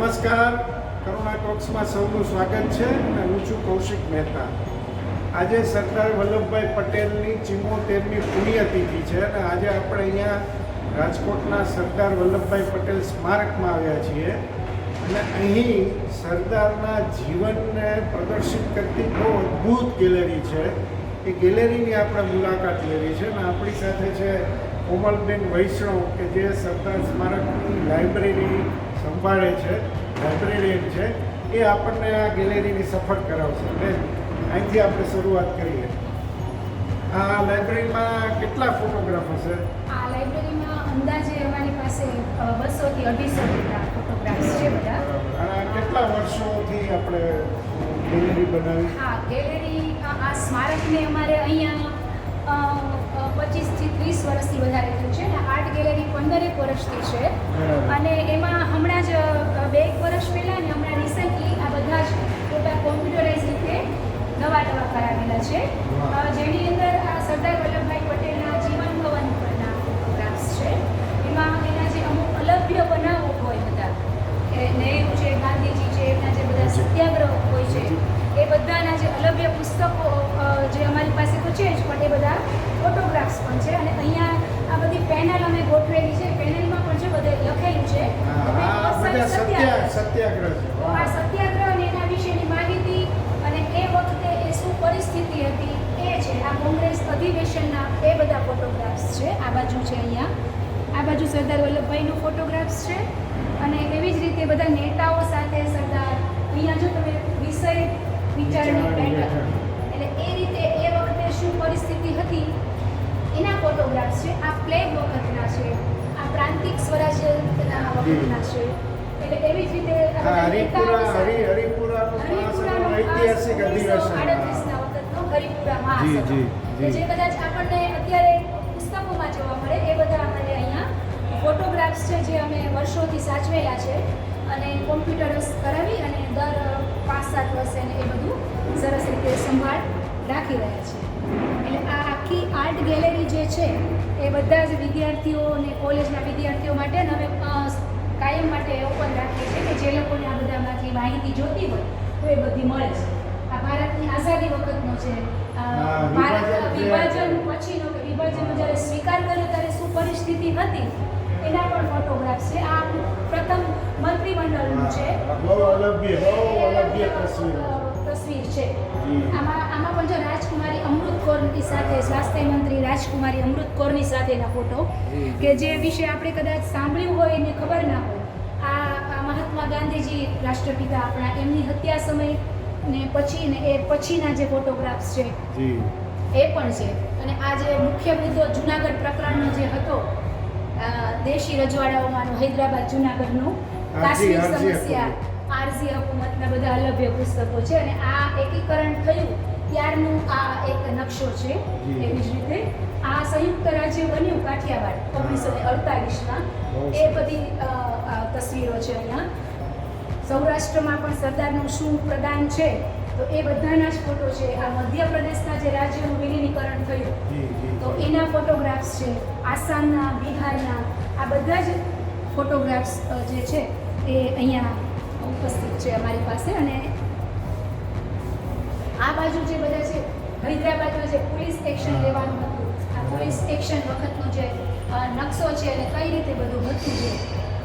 નમસ્કાર. કરુણા ટોક્સમાં સૌનું સ્વાગત છે અને હું છું કૌશિક મહેતા. આજે સરદાર વલ્લભભાઈ પટેલની ચિમોતેરની પુણ્યતિથિ છે અને આજે આપણે અહીંયા રાજકોટના સરદાર વલ્લભભાઈ પટેલ સ્મારકમાં આવ્યા છીએ. અને અહીં સરદારના જીવનને પ્રદર્શિત કરતી બહુ અદ્ભુત ગેલેરી છે. એ ગેલેરીની આપણે મુલાકાત લેવી છે અને આપણી સાથે છે કોમલબેન વૈષ્ણવ, કે જે સરદાર સ્મારકની લાઇબ્રેરી સંભાળે છે. લાઇબ્રેરિયન છે. એ આપણને આ ગેલેરીની સફળ કરાવશે. એટલે અહીંથી આપણે શરૂઆત કરીએ. આ લાઇબ્રેરીમાં કેટલા ફોટોગ્રાફ હશે આ લાઇબ્રેરીમાં અંદાજે અમારી પાસે બસોથી અઢીસો જેટલા ફોટોગ્રાફ્સ છે બધા. અને કેટલા વર્ષોથી આપણે ગેલેરી બનાવી? હા ગેલેરી આ સ્મારકને અમારે અહીંયા પચીસથી ત્રીસ વર્ષથી વધારે થયું છે અને આર્ટ ગેલેરી પંદરેક વર્ષથી છે. અને એમાં હમણાં જ બે એક વર્ષ પહેલાં અને હમણાં રિસન્ટલી આ બધા જ પોતા કોમ્પ્યુટરાઇઝ રીતે નવા નવા કરાવેલા છે. જેની અંદર આ સરદાર વલ્લભભાઈ પટેલના જીવન ભવન પરના ફોટોગ્રાફ્સ છે એમાં એના જે અમુક અલભ્ય બનાવો હોય બધા કે નહેરુ છે ગાંધીજી છે એમના જે બધા સત્યાગ્રહ હોય છે એ બધાના જે અલભ્ય પુસ્તકો અ, જે અમારી પાસે તો છે જ પણ એ બધા ફોટોગ્રાફ્સ પણ છે અને અહીંયા આ બધી પેનલ અમે ગોઠવેલી છે પેનલમાં પણ જે બધે લખેલું છે હા, આ બધા સત્યા સત્યાગ્રહ સત્યાગ્રહ આ સત્યાગ્રહ અને એના વિશેની માહિતી અને એ વખતે એ શું પરિસ્થિતિ હતી એ છે. આ કોંગ્રેસ અધિવેશનના એ બધા ફોટોગ્રાફ્સ છે. આ બાજુ છે અહીંયા. આ બાજુ સરદાર વલ્લભભાઈનો ફોટોગ્રાફ્સ છે. અને એવી જ રીતે બધા નેતાઓ સાથે સરદાર અહીંયા જો તમે વિષય વિચારણી બેઠક એટલે એ રીતે એ વખતે શું પરિસ્થિતિ હતી એના ફોટોગ્રાફ્સ છે. આ પ્લેગ વખતના છે. આ પ્રાંતિક સ્વરાજ્યના વખતના છે. જ હરિપુરા હરિ હરિપુરાનું ઐતિહાસિક અધિવેશન 1938 વખતનો હરિપુરા મહાસભા. જી, કે જી. જે કદાચ આપણને અત્યારે પુસ્તકોમાં જોવા મળે એ બધા આપણને અહીંયા ફોટોગ્રાફ્સ છે જે અમે વર્ષોથી સાચવેલા છે અને કોમ્પ્યુટર્સ કરાવી અને દર પાંચ સાત વર્ષે એ બધું સરસ રીતે સંભાળ રાખી રહ્યા છે એટલે આ આખી આર્ટ ગેલેરી જે છે એ બધા જ વિદ્યાર્થીઓ અને કોલેજના વિદ્યાર્થીઓ માટે નવે કાયમ માટે ઓપન રાખીએ છીએ કે જે લોકોને આ બધામાંથી માહિતી જોતી હોય તો એ બધી મળે છે. આ ભારતની આઝાદી વખતનો છે ભારત વિભાજન પછીનો કે વિભાજનનો જ્યારે સ્વીકાર કર્યો ત્યારે શું પરિસ્થિતિ હતી એના પણ ફોટોગ્રાફ છે. આ પ્રથમ મંત્રીમંડળનું છે. બહુ અલભ્ય બહુ અલભ્ય તસવીર છે. આમાં આમાં પણ જો રાજકુમારી અમૃત કોરની સાથે સ્વાસ્થ્ય મંત્રી રાજકુમારી અમૃત કોરની સાથેના ફોટો કે જે વિશે આપણે કદાચ સાંભળ્યું હોય ને ખબર ના હોય આ આ મહાત્મા ગાંધીજી રાષ્ટ્રપિતા આપણા એમની હત્યા સમય ને પછી ને એ પછીના જે ફોટોગ્રાફ્સ છે એ પણ છે. અને આ જે મુખ્ય મુદ્દો જુનાગઢ પ્રકરણનો જે હતો દેશી રજવાડાઓમાંનો હૈદરાબાદ જુનાગઢનું કાશ્મીર સમસ્યા આરજી હકુમતના બધા અલભ્ય પુસ્તકો છે અને આ એકીકરણ થયું ત્યારનું આ એક નકશો છે એવી જ રીતે. આ સંયુક્ત રાજ્ય બન્યું કાઠિયાવાડ ઓગણીસો ને અડતાલીસમાં. એ બધી તસવીરો છે અહીંયા. સૌરાષ્ટ્રમાં પણ સરદારનું શું પ્રદાન છે તો એ બધાના જ ફોટો છે. આ મધ્યપ્રદેશના જે રાજ્યનું વિલીનીકરણ થયું તો એના ફોટોગ્રાફ્સ છે. આસામના બિહારના આ બધા જ ફોટોગ્રાફ્સ જે છે એ અહીંયા ઉપસ્થિત છે અમારી પાસે અને આ બાજુ જે બધા છે હૈદરાબાદમાં જે પોલીસ એક્શન લેવાનું હતું આ પોલીસ એક્શન વખતનો જે નકશો છે અને કઈ રીતે બધું હતું છે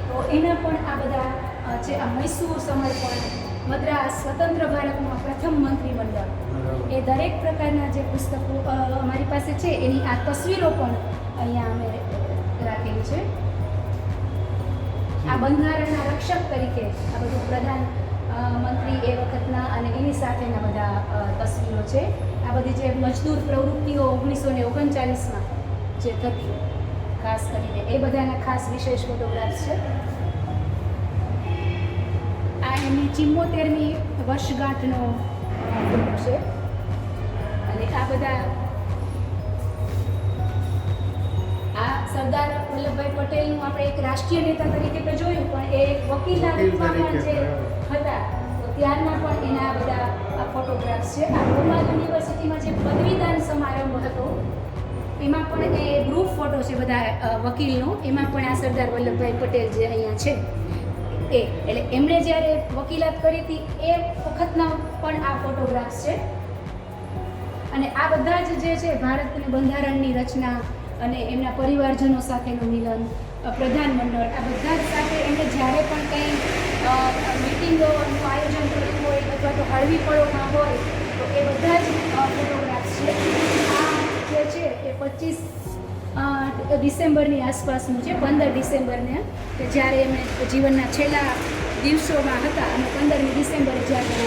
તો એના પણ આ બધા જે આ મૈસૂર સમર્પણ મદ્રાસ સ્વતંત્ર ભારતમાં પ્રથમ મંત્રીમંડળ મંડળ એ દરેક પ્રકારના જે પુસ્તકો અમારી પાસે છે એની આ તસવીરો પણ અહીંયા અમે રાખેલી છે. આ બંધારણના રક્ષક તરીકે આ બધું પ્રધાન મંત્રી એ વખતના અને એની સાથેના બધા તસવીરો છે. આ બધી જે મજદૂર પ્રવૃત્તિઓ ઓગણીસો ને ઓગણચાલીસમાં જે થતી, ખાસ કરીને એ બધાના ખાસ વિશેષ ફોટોગ્રાફ્સ છે. આ એમની ચિમ્મોતેરમી વર્ષગાંઠનો ફોટો છે. અને આ બધા વલ્લભભાઈ પટેલનું આપણે એક રાષ્ટ્રીય નેતા તરીકે તો જોયું પણ એ એક વકીલના વકીલ રૂપમાં પણ જે હતા ત્યારના પણ એના બધા આ ફોટોગ્રાફ્સ છે. આ ગોપાલ યુનિવર્સિટીમાં જે પદવીદાન સમારંભ હતો એમાં પણ એ ગ્રુપ ફોટો છે બધા વકીલનો. એમાં પણ આ સરદાર વલ્લભભાઈ પટેલ જે અહીંયા છે એ. એટલે એમણે જ્યારે વકીલાત કરી હતી એ વખતના પણ આ ફોટોગ્રાફ્સ છે. અને આ બધા જ જે છે ભારતના બંધારણની રચના અને એમના પરિવારજનો સાથેનું મિલન પ્રધાનમંડળ, આ બધા જ સાથે એમણે જ્યારે પણ કંઈ મિટિંગોનું આયોજન કર્યું હોય અથવા તો હળવી પળોમાં હોય, તો એ બધા જ ફોટોગ્રાફ્સ છે. આ જે છે એ પચીસ ડિસેમ્બરની આસપાસનું છે, પંદર ડિસેમ્બરને. કે જ્યારે એમણે જીવનના છેલ્લા દિવસોમાં હતા અને પંદરમી ડિસેમ્બરે જ્યારે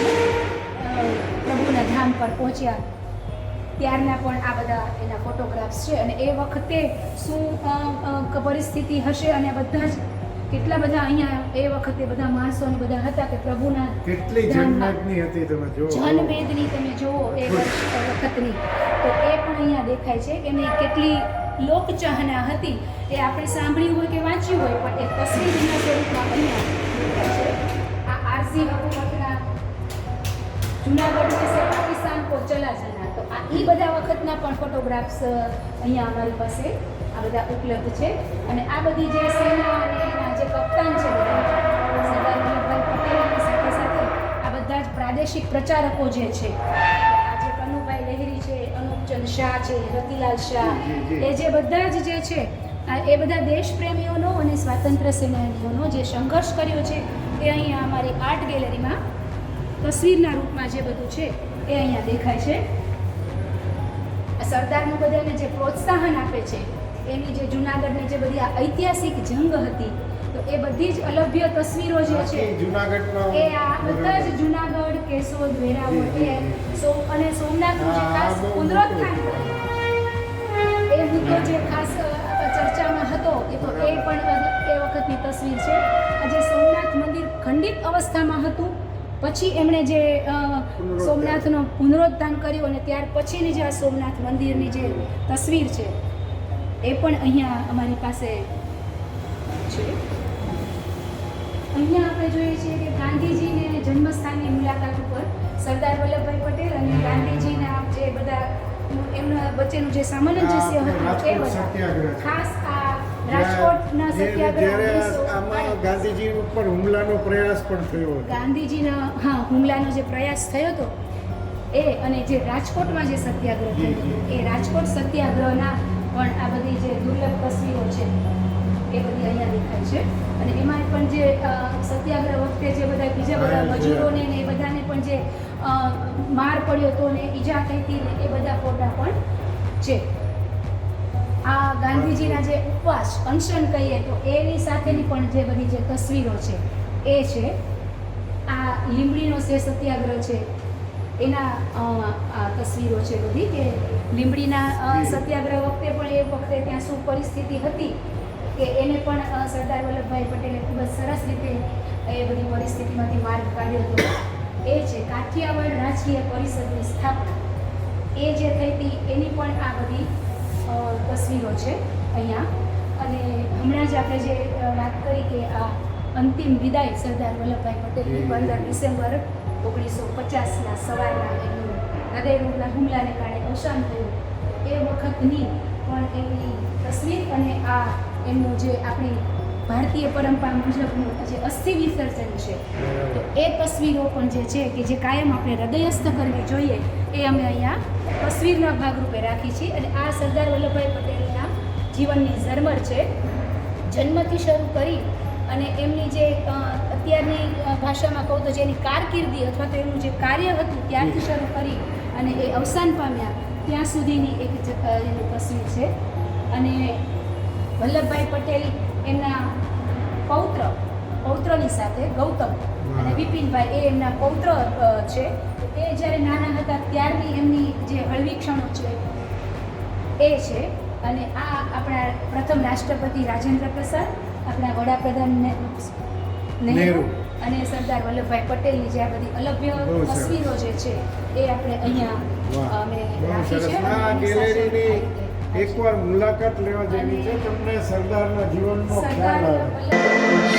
પ્રભુના ધામ પર પહોંચ્યા ત્યારના પણ આ બધા એના ફોટોગ્રાફ્સ છે અને એ વખતે શું પરિસ્થિતિ હશે અને બધા જ કેટલા બધા અહીંયા એ વખતે બધા માણસો ને બધા હતા કે પ્રભુના કેટલી ધામમાં હતી તમે જો જનમેદની તમે જુઓ એ વખતની. તો એ પણ અહીંયા દેખાય છે. કે એમની કેટલી લોકચાહના હતી એ આપણે સાંભળ્યું હોય કે વાંચ્યું હોય પણ એ તસવીરના સ્વરૂપમાં અહીંયા આ આરસી હકુમતના જુનાગઢ સે પાકિસ્તાન કો ચલા તો આ એ બધા વખતના પણ ફોટોગ્રાફ્સ અહીંયા અમારી પાસે આ બધા ઉપલબ્ધ છે અને આ બધી જે સેના અને એના જે કપ્તાન છે બધા સરદાર વલ્લભભાઈ પટેલની સાથે સાથે આ બધા જ પ્રાદેશિક પ્રચારકો જે છે આ જે કનુભાઈ લહેરી છે અનુપચંદ શાહ છે રતિલાલ શાહ. એ જે બધા જ જે છે એ બધા દેશપ્રેમીઓનો અને સ્વાતંત્ર્ય સેનાનીઓનો જે સંઘર્ષ કર્યો છે એ અહીંયા અમારી આર્ટ ગેલેરીમાં તસવીરના રૂપમાં જે બધું છે એ અહીંયા દેખાય છે સરદારનું બધાને જે પ્રોત્સાહન આપે છે એની જે જુનાગઢની જે બધી ઐતિહાસિક જંગ હતી તો એ બધી જ અલભ્ય તસવીરો જે છે એ આ બધા જ જુનાગઢ કેશોદ વેરાવળ એ સો અને સોમનાથનું જે ખાસ કુદરત એ મુદ્દો જે ખાસ ચર્ચામાં હતો એ તો એ પણ એ વખતની તસવીર છે. આજે સોમનાથ મંદિર ખંડિત અવસ્થામાં હતું. પછી એમણે જે સોમનાથનો પુનરોદ્ધાન કર્યું અને ત્યાર પછીની જે આ સોમનાથ મંદિરની જે તસવીર છે એ પણ અહીંયા અમારી પાસે છે. અહીંયા આપણે જોઈએ છીએ કે ગાંધીજીને જન્મસ્થાનની મુલાકાત ઉપર સરદાર વલ્લભભાઈ પટેલ અને ગાંધીજીના જે બધા એમના વચ્ચેનું જે સામાન્ય આ હતું એ બધા ખાસ આ રાજકોટના સત્યાગ્રહ આમાં ગાંધીજી ઉપર હુમલાનો પ્રયાસ પણ થયો હતો. ગાંધીજીના હા હુમલાનો જે પ્રયાસ થયો હતો એ અને જે રાજકોટમાં જે સત્યાગ્રહ થયો એ રાજકોટ સત્યાગ્રહના પણ આ બધી જે દુર્લભ તસવીરો છે એ બધી અહીંયા દેખાય છે. અને એમાં પણ જે સત્યાગ્રહ વખતે જે બધા બીજા બધા મજૂરોને ને એ બધાને પણ જે માર પડ્યો હતો ને ઈજા થઈ હતી ને એ બધા ફોટા પણ છે. આ ગાંધીજીના જે ઉપવાસ, અનશન કહીએ તો એની સાથેની પણ જે બધી જે તસવીરો છે, એ છે. આ લીંબડીનો જે સત્યાગ્રહ છે, એના આ તસવીરો છે બધી કે લીંબડીના સત્યાગ્રહ વખતે પણ એ વખતે ત્યાં શું પરિસ્થિતિ હતી કે એને પણ સરદાર વલ્લભભાઈ પટેલે ખૂબ જ સરસ રીતે એ બધી પરિસ્થિતિમાંથી માર્ગ કાઢ્યો હતો. એ છે કાઠિયાવાડ રાજકીય પરિષદની સ્થાપના. એ જે થઈ હતી એની પણ આ બધી તસવીરો છે અહીંયા. અને હમણાં જ આપણે જે વાત કરી કે આ અંતિમ વિદાય સરદાર વલ્લભભાઈ પટેલની પંદર ડિસેમ્બર ઓગણીસો પચાસના સવારના એમનું હૃદયરોગના હુમલાને કારણે અવસાન થયું. એ વખતની પણ એમની તસવીર અને આ એમનું જે આપણી ભારતીય પરંપરા મુજબનું જે અસ્થિ વિસર્જન છે તો એ તસવીરો પણ જે છે કે જે કાયમ આપણે હૃદયસ્થ કરવી જોઈએ એ અમે અહીંયા તસવીરના ભાગરૂપે રાખી છીએ. અને આ સરદાર વલ્લભભાઈ પટેલના જીવનની ઝરમર છે જન્મથી શરૂ કરી અને એમની જે અત્યારની ભાષામાં કહું તો જેની કારકિર્દી અથવા તો એમનું જે કાર્ય હતું ત્યારથી શરૂ કરી અને એ અવસાન પામ્યા ત્યાં સુધીની એક તસવીર છે. અને વલ્લભભાઈ પટેલ એમના પૌત્ર પૌત્રની સાથે ગૌતમ અને વિપિનભાઈ એ એમના પૌત્ર છે. એ જ્યારે નાના હતા ત્યારની એમની જે હળવી ક્ષણો છે એ છે. અને આ આપણા પ્રથમ રાષ્ટ્રપતિ રાજેન્દ્ર પ્રસાદ આપણા વડાપ્રધાન નેહરુ. અને સરદાર વલ્લભભાઈ પટેલની જે આ બધી અલભ્ય તસવીરો જે છે એ આપણે અહીંયા અમે રાખી છે એકવાર મુલાકાત લેવા જેવી છે તમને સરદારના જીવનનો ખ્યાલ આવે.